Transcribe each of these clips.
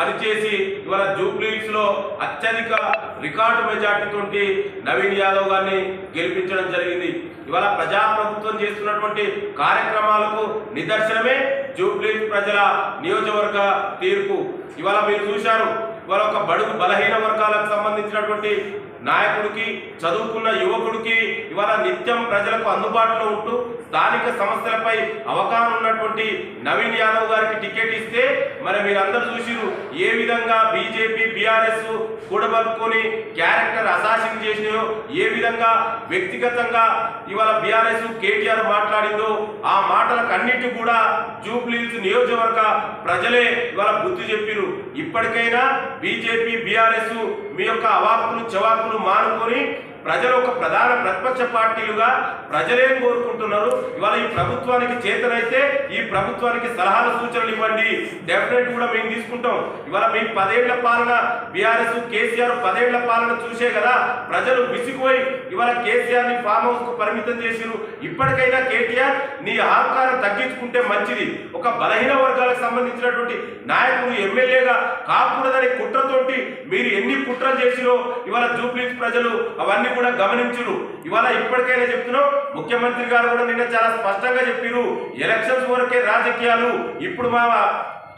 పనిచేసి ఇవాళ జూబ్లీస్లో అత్యధిక రికార్డు మెజార్టీతో నవీన్ యాదవ్ గారిని గెలిపించడం జరిగింది. ఇవాళ ప్రజాప్రభుత్వం చేస్తున్నటువంటి కార్యక్రమాలకు నిదర్శనమే జూబ్లీ ప్రజల నియోజకవర్గ తీర్పు. ఇవాళ మీరు చూశారు ఇవాళ ఒక బడుగు బలహీన వర్గాలకు సంబంధించినటువంటి నాయకుడికి చదువుకున్న యువకుడికి ఇవాళ నిత్యం ప్రజలకు అందుబాటులో ఉంటూ స్థానిక సమస్యలపై అవగాహన ఉన్నటువంటి నవీన్ యాదవ్ గారికి టికెట్ ఇస్తే మరి మీరందరూ చూసిరు ఏ విధంగా బీజేపీ బీఆర్ఎస్ కూడబలుకొని క్యారెక్టర్ అసాసిన్ చేసినాయో ఏ విధంగా వ్యక్తిగతంగా ఇవాళ బీఆర్ఎస్ కేటీఆర్ మాట్లాడిందో ఆ మాటలకు అన్నిటి కూడా జూబ్లీస్ నియోజకవర్గ ప్రజలే ఇవాళ బుద్ధి చెప్పిరు ఇప్పటికైనా బీజేపీ బీఆర్ఎస్ మీ యొక్క అవాకులు చవాకులు మానుకొని ప్రజలు ఒక ప్రధాన ప్రతిపక్ష పార్టీలుగా ప్రజలేం కోరుకుంటున్నారు. ఇవాళ ఈ ప్రభుత్వానికి చేతనైతే ఈ ప్రభుత్వానికి సలహాలు సూచనలు ఇవ్వండి. డెఫినెట్ కూడా మేము తీసుకుంటాం. ఇవాళ మీ పదేళ్ళ పాలన బీఆర్ఎస్ కేసీఆర్ పదేళ్ళ పాలన చూసే కదా ప్రజలు విసిగిపోయి ఇవాళ కేసీఆర్ని ఫామ్ హౌస్కు పరిమితం చేసిరు ఇప్పటికైనా కేటీఆర్ నీ అహంకారం తగ్గించుకుంటే మంచిది. ఒక బలహీన వర్గాలకు సంబంధించినటువంటి నాయకుడు ఎమ్మెల్యేగా కాకూడదనే కుట్రతోటి మీరు ఎన్ని కుట్రలు చేసిరో ఇవాళ జూబ్లీ ప్రజలు అవన్నీ కూడా గమనించురు ఇవాళ ఇప్పటికైనా చెప్తున్నాం ముఖ్యమంత్రి గారు కూడా నిన్న చాలా స్పష్టంగా చెప్పిరు ఎలక్షన్స్ వరకే రాజకీయాలు. ఇప్పుడు మా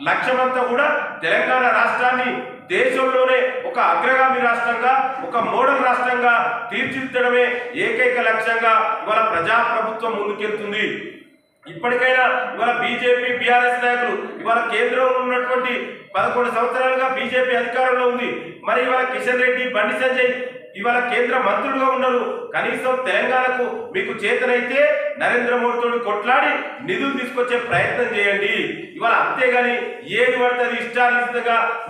లక్ష్యమంతా కూడా తెలంగాణ రాష్ట్రాన్ని దేశంలోనే ఒక అగ్రగామి రాష్ట్రంగా ఒక మోడల్ రాష్ట్రంగా తీర్చిదిద్దడమే ఏకైక లక్ష్యంగా ఇవాళ ప్రజాప్రభుత్వం ముందుకెళ్తుంది. ఇప్పటికైనా ఇవాళ బీజేపీ బీఆర్ఎస్ నాయకులు ఇవాళ కేంద్రంలో ఉన్నటువంటి పదకొండు సంవత్సరాలుగా బీజేపీ అధికారంలో ఉంది. మరి ఇవాళ కిషన్ రెడ్డి బండి సంజయ్ ఇవాళ కేంద్ర మంత్రులుగా ఉన్నారు కనీసం తెలంగాణకు మీకు చేతనైతే నరేంద్ర మోడీతో కొట్లాడి నిధులు తీసుకొచ్చే ప్రయత్నం చేయండి. ఇవాళ అంతేగాని ఏది పడితే అది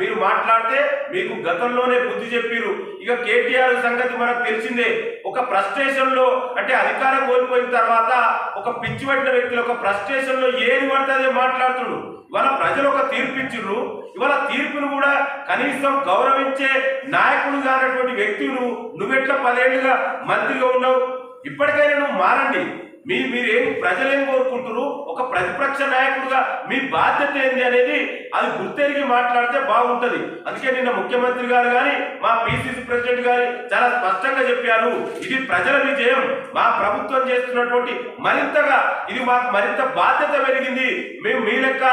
మీరు మాట్లాడితే మీకు గతంలోనే బుద్ధి చెప్పిరు ఇక కేటీఆర్ సంగతి మనకు తెలిసిందే. ఒక ప్రస్టేషన్లో అంటే అధికారం కోల్పోయిన తర్వాత ఒక పిచ్చి పట్టిన వ్యక్తులు ఒక ప్రస్టేషన్లో ఏది పడితే అదే మాట్లాడుతుడు ఇవాళ ప్రజలు ఒక తీర్పు ఇచ్చిర్రు ఇవాళ తీర్పును కూడా కనీసం గౌరవించే నాయకుడు కానటువంటి వ్యక్తులు నువ్వెట్లా పదేళ్ళుగా మంత్రిగా ఉన్నావు? ఇప్పటికైనా నువ్వు మారండి. మీ మీరేం ప్రజలేం కోరుకుంటున్నారు? ఒక ప్రతిపక్ష నాయకుడుగా మీ బాధ్యత ఏంది అనేది అది గుర్తెరిగి మాట్లాడితే బాగుంటుంది. అందుకే నిన్న ముఖ్యమంత్రి గారు కానీ మా పిసిసి ప్రెసిడెంట్ గారు చాలా స్పష్టంగా చెప్పారు. ఇది ప్రజల విజయం. మా ప్రభుత్వం చేస్తున్నటువంటి మరింతగా ఇది మాకు మరింత బాధ్యత పెరిగింది. మేము మీ లెక్క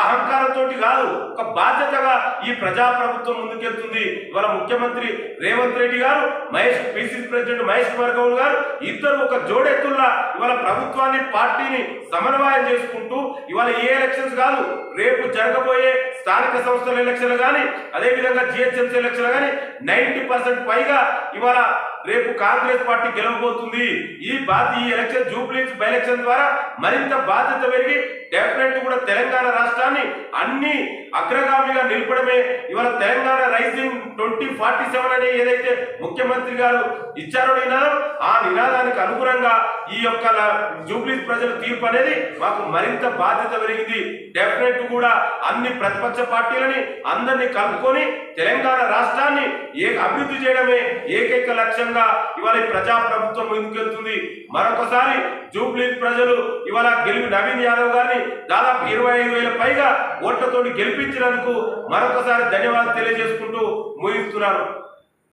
అహంకారంతో కాదు ఒక బాధ్యతగా ఈ ప్రజా ప్రభుత్వం ముందుకెళ్తుంది. ఇవాళ ముఖ్యమంత్రి రేవంత్ రెడ్డి గారు మహేష్ పిసిసి ప్రెసిడెంట్ మహేష్ కుమార్ గౌడ్ గారు ఇద్దరు ఒక జోడెత్తుల్లా ఇవాళ ప్రభుత్వాన్ని పార్టీని సమన్వయం చేసుకుంటూ ఇవాళ ఏ ఎలక్షన్స్ కాదు రేపు జరగబోయే స్థానిక సంస్థల ఎలక్షన్లు కానీ అదేవిధంగా జిహెచ్ఎంసీ ఎలక్షన్లు కానీ నైంటీ పర్సెంట్ పైగా ఇవాళ రేపు కాంగ్రెస్ పార్టీ గెలవబోతుంది. ఈ బాధ్య ఈ ఎలక్షన్ జూబ్లీస్ బై ఎలక్షన్ ద్వారా మరింత బాధ్యత పెరిగి డెఫినెట్ కూడా తెలంగాణ రాష్ట్రాన్ని అన్ని అగ్రగామిగా నిలపడమే ఇవాళ Telangana rising twenty forty seven అనే ఏదైతే ముఖ్యమంత్రి గారు ఇచ్చారో నినాదం ఆ నినాదానికి అనుగుణంగా ఈ యొక్క ల- జూబ్లీస్ ప్రజల తీర్పు అనేది మాకు మరింత బాధ్యత పెరిగింది. డెఫినెట్ కూడా అన్ని ప్రతిపక్ష పార్టీలని అందరినీ కలుపుకొని తెలంగాణ రాష్ట్రాన్ని ఏ అభివృద్ధి చేయడమే ఏకైక లక్ష్యం విధంగా ఇవాళ ప్రజాప్రభుత్వం ప్రజా ప్రభుత్వం ముందుకెళ్తుంది. మరొకసారి జూబ్లీ ప్రజలు ఇవాళ గెలిపి నవీన్ యాదవ్ గారిని దాదాపు ఇరవై ఐదు వేల పైగా ఓట్లతోటి గెలిపించినందుకు మరొకసారి ధన్యవాదాలు తెలియజేసుకుంటూ ముగిస్తున్నారు.